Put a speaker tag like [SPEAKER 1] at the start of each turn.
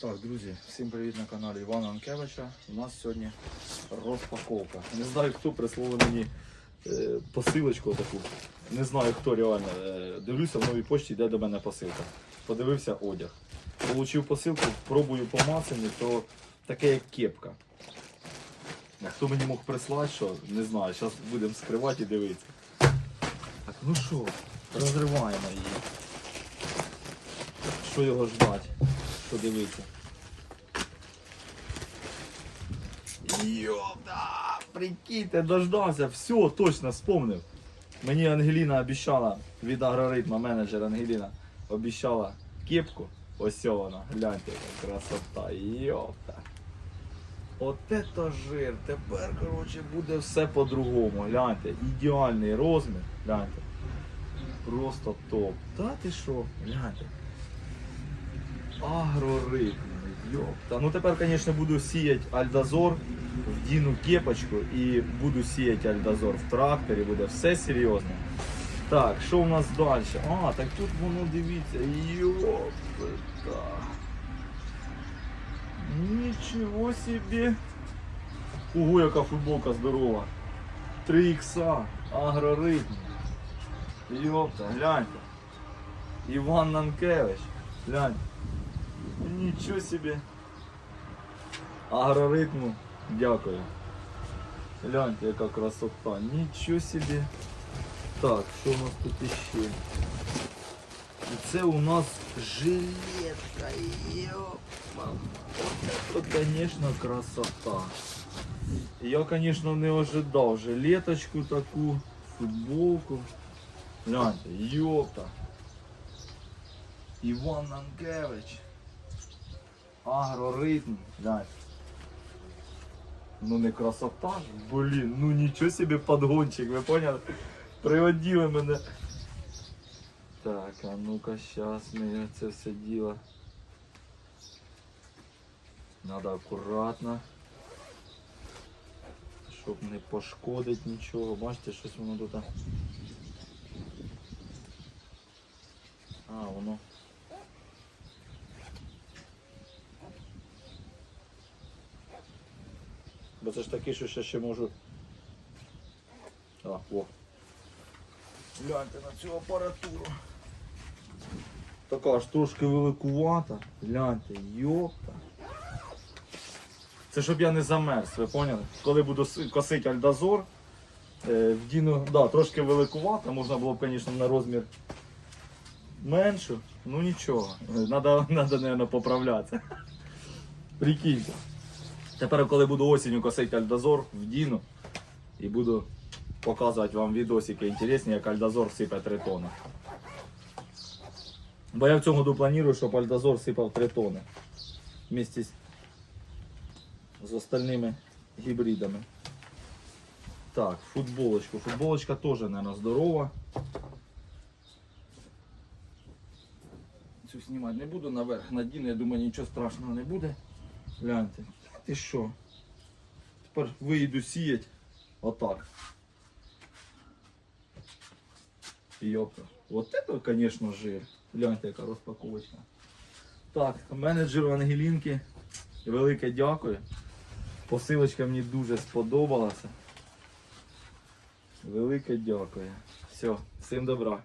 [SPEAKER 1] Так, друзі, всім привіт на каналі Івана Анкевича. У нас сьогодні розпаковка. Не знаю, хто прислав мені е, посилочку таку. Не знаю, хто реально. Е, дивлюся, в новій почті йде до мене посилка. Подивився одяг. Получив посилку, пробую по мацані, то таке як кепка. Хто мені мог прислати, що не знаю, зараз будемо скривати і дивитися. Так, ну що, розриваємо її. Що його ждать? Що дивитися? Йода! Прикиньте, дождався, все, точно вспомнив. Мені Ангеліна обіцяла від агроритма, менеджер Ангеліна, обіцяла кепку. Ось вона, гляньте, красота. Йопта. От это жир. Тепер, коротше, буде все по-другому. Гляньте, ідеальний розмір. Гляньте. Просто топ. Та ти що? Гляньте. Агроритм. Йопта. Ну тепер, звісно, буду сіяти альдозор, вдіну кепочку і буду сіяти альдозор в тракторі, буде все серйозно. Так, що у нас далі? А, так тут воно дивіться. Йопта. Нічого собі. Ого, яка футболка здорова. 3 ікса, агроритм. Йопта, гляньте. Іван Нанкевич. Гляньте. Нічого собі. Агроритму. Дякую. Гляньте, яка красота. Нічого собі. Так, що у нас тут іще? І це у нас жилетка. Йопа. От це, звісно, красота. Я, звісно, не ожидав жилеточку таку, футболку. Гляньте, йопта. Іван Нанкевич. Агроритм. Гляньте. Ну не красота блін, ну нічого собі подгончик, ви поняли? Приводили мене. Так, а ну-ка, зараз ми це все діло. Надо акуратно. Щоб не пошкодить нічого. Бачите, щось воно тут. А, воно. Бо це ж таке, що ще, ще можу. А, о. Гляньте на цю апаратуру. Така ж трошки великувата. Гляньте, йопта. Це щоб я не замерз, ви поняли? Коли буду косити альдозор, е, вдіну, да, трошки великувата, можна було б, звісно, на розмір меншу. Ну нічого. Надо, надо, мабуть, поправлятися. Прикиньте. Тепер, коли буду осінню косити альдозор, вдіну і буду показувати вам відосики інтересні, як альдозор сипе 3 тони. Бо я в цьому году планую, щоб альдозор сипав 3 тони. Вместе з, остальними гібридами. Так, футболочку. Футболочка теж, мабуть, здорова. Цю знімати не буду наверх, надіну, я думаю, нічого страшного не буде. Гляньте. Ти що? Тепер виїду сіять отак. Йопта. Вот это, конечно, жир. Гляньте, яка розпаковочка. Так, менеджеру Ангелінки. Велике дякую. Посилочка мені дуже сподобалася. Велике дякую. Все, всім добра.